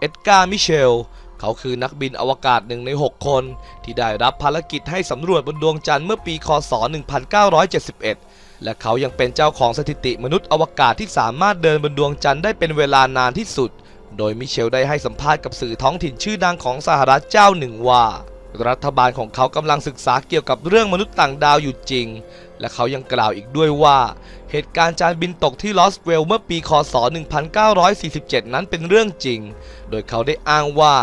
เอ็ดการ์มิเชล เขาคือนักบินอวกาศหนึ่งใน 6 คน ที่ได้รับภารกิจให้สำรวจบนดวงจันทร์เมื่อปีคศ 1971 และเขายังเป็นเจ้าของสถิติมนุษย์อวกาศที่สามารถเดินบนดวงจันทร์ได้เป็นเวลานานที่สุด โดยมิเชลได้ให้สัมภาษณ์กับสื่อท้องถิ่นชื่อดังของสหรัฐเจ้าหนึ่งว่า รัฐบาลของเขากำลังศึกษาเกี่ยวกับเรื่องมนุษย์ต่างดาวอยู่จริง และเขายังกล่าวอีกด้วยว่า เหตุการณ์จานบินตกที่ลอสเวลเมื่อปีคศ 1947 นั้นเป็นเรื่องจริง โดยเขาได้อ้างว่า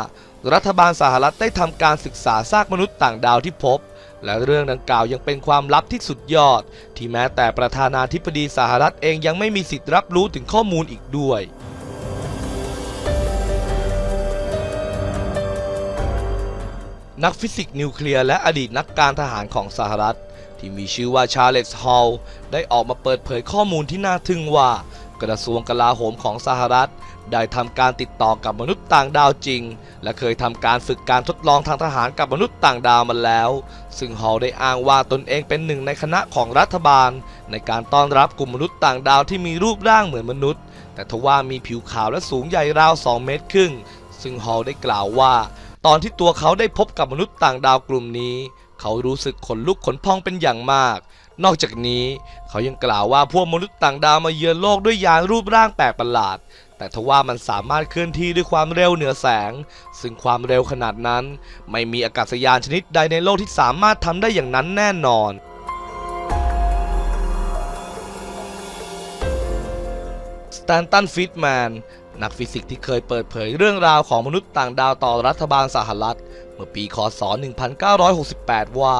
รัฐบาลสหรัฐได้ทำการศึกษาซากมนุษย์ต่างดาวที่พบ และเรื่องดังกล่าวยังเป็นความลับที่สุดยอด ที่แม้แต่ประธานาธิบดีสหรัฐเองยังไม่มีสิทธิ์รับรู้ถึงข้อมูลอีกด้วย นักฟิสิกส์นิวเคลียร์และอดีตนักการทหารของสหรัฐ ที่มีชื่อว่าชาร์เลตส์ฮอลล์ได้ออกมาเปิดเผยข้อมูลที่น่าทึ่งว่า กระทรวงกลาโหมของสหรัฐ ได้ทำการติดต่อกับมนุษย์ต่างดาวจริง และเคยทำการฝึกการทดลองทางทหารกับมนุษย์ต่างดาวมาแล้ว ซึ่งฮอลได้อ้างว่าตนเองเป็นหนึ่งในคณะของรัฐบาล ในการต้อนรับกลุ่มมนุษย์ต่างดาวที่มีรูปร่างเหมือนมนุษย์ แต่ทว่ามีผิวขาวและสูงใหญ่ราว 2 เมตรครึ่งซึ่งฮอลได้กล่าวว่า ตอนที่ตัวเขาได้พบกับมนุษย์ต่างดาวกลุ่มนี้ เขารู้สึกขนลุกขนพองเป็นอย่างมาก นอกจากนี้เขายังกล่าวว่าพวกมนุษย์ต่างดาวมาเยือนโลกด้วยยานรูปร่างแปลกประหลาด แต่ทว่ามันสามารถเคลื่อนที่ด้วยความเร็วเหนือแสง ซึ่งความเร็วขนาดนั้น ไม่มีอากาศยานชนิดใดในโลกที่สามารถทำได้อย่างนั้นแน่นอนสแตนตันฟิตแมน นักฟิสิกส์ที่เคยเปิดเผยเรื่องราวของมนุษย์ต่างดาวต่อรัฐบาลสหรัฐ เมื่อปีคศ 1968 ว่า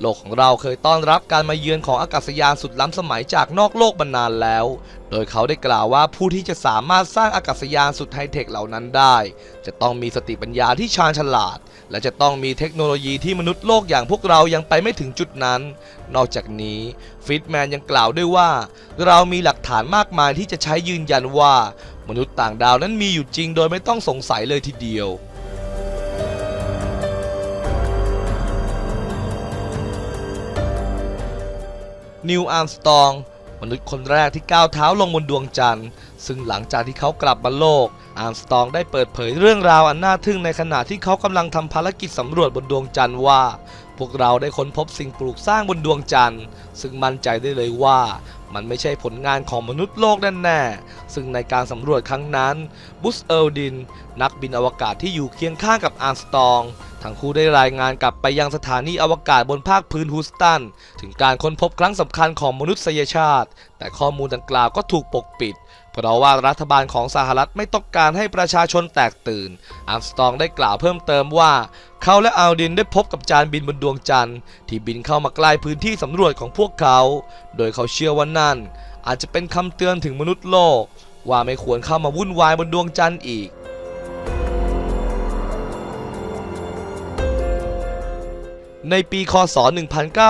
โลกของเราเคยต้อนรับการมาเยือนของอากาศยานสุดล้ำสมัยจากนอกโลกมานานแล้ว โดยเขาได้กล่าวว่าผู้ที่จะสามารถสร้างอากาศยานสุดไฮเทคเหล่านั้นได้ จะต้องมีสติปัญญาที่ชาญฉลาด และจะต้องมีเทคโนโลยีที่มนุษย์โลกอย่างพวกเรายังไปไม่ถึงจุดนั้น นอกจากนี้ฟิตแมนยังกล่าวด้วยว่า เรามีหลักฐานมากมายที่จะใช้ยืนยันว่า มนุษย์ต่างดาวนั้นมีอยู่จริงโดยไม่ต้องสงสัยเลยทีเดียว นิวอาร์มสตอง มนุษย์คนแรกที่ก้าวเท้าลงบนดวงจันทร์ ซึ่งหลังจากที่เขากลับมาโลก อาร์มสตองได้เปิดเผยเรื่องราวอันน่าทึ่งในขณะที่เขากำลังทำภารกิจสำรวจบนดวงจันทร์ว่า พวกเราได้ค้นพบสิ่งปลูกสร้างบนดวงจันทร์ ซึ่งมั่นใจได้เลยว่ามันไม่ใช่ผลงานของมนุษย์โลกแน่ๆ ซึ่งในการสำรวจครั้งนั้น บุสเอิลดิน นักบินอวกาศที่อยู่เคียงข้างกับอาร์มสตอง ทั้งคู่ได้รายงานกลับไปยังสถานีอวกาศบนภาคพื้นฮูสตัน ถึงการค้นพบครั้งสำคัญของมนุษยชาติ แต่ข้อมูลดังกล่าวก็ถูกปกปิด เพราะว่ารัฐบาลของสหรัฐไม่ต้องการให้ประชาชนแตกตื่น อาร์มสตองได้กล่าวเพิ่มเติมว่า เขาและอัลดินได้พบกับจานบินบนดวงจันทร์ ที่บินเข้ามาใกล้พื้นที่สำรวจของพวกเขา โดยเขาเชื่อว่านั่น อาจจะเป็นคำเตือนถึงมนุษย์โลก ว่าไม่ควรเข้ามาวุ่นวายบนดวงจันทร์อีก ในปีคศ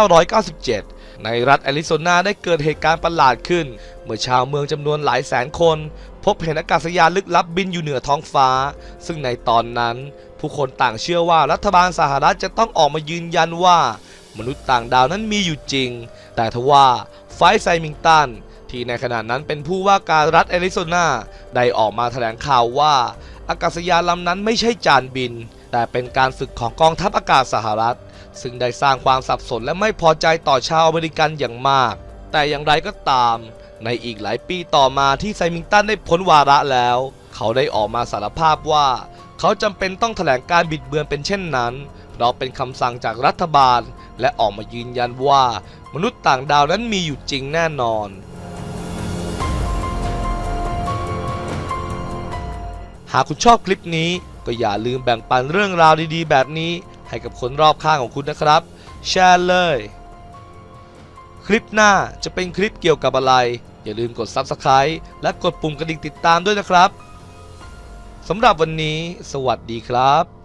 1997 ในรัฐแอริโซนาได้เกิดเหตุการณ์ประหลาดขึ้น เมื่อชาวเมืองจำนวนหลายแสนคน พบเห็นอากาศยานลึกลับบินอยู่เหนือท้องฟ้า ซึ่งในตอนนั้น ผู้คนต่างเชื่อว่ารัฐบาลสหรัฐจะต้องออกมายืนยันว่า มนุษย์ต่างดาวนั้นมีอยู่จริง แต่ทว่าไฟไซมิงตันที่ในขณะนั้นเป็นผู้ว่าการรัฐแอริโซนาได้ออกมาแถลงข่าวว่า อากาศยานลำนั้นไม่ใช่จานบิน แต่เป็นการฝึกของกองทัพอากาศสหรัฐ ซึ่งได้สร้างความสับสนและไม่พอใจต่อชาวอเมริกันอย่างมาก แต่อย่างไรก็ตาม ในอีกหลายปีต่อมาที่ไซมิงตันได้พ้นวาระแล้ว เขาได้ออกมาสารภาพว่า เขาจำเป็นต้องแถลงการบิดเบือนเป็นเช่นนั้น เพราะเป็นคำสั่งจากรัฐบาล และออกมายืนยันว่า มนุษย์ต่างดาวนั้นมีอยู่จริงแน่นอนหากคุณชอบคลิปนี้ก็อย่าลืมแบ่งปันเรื่องราวดีๆ แบบนี้ ให้กับคนรอบข้างของคุณนะครับ แชร์เลย คลิปหน้าจะเป็นคลิปเกี่ยวกับอะไร อย่าลืมกด Subscribe และกดปุ่มกระดิ่งติดตามด้วยนะครับสำหรับวันนี้ สวัสดีครับ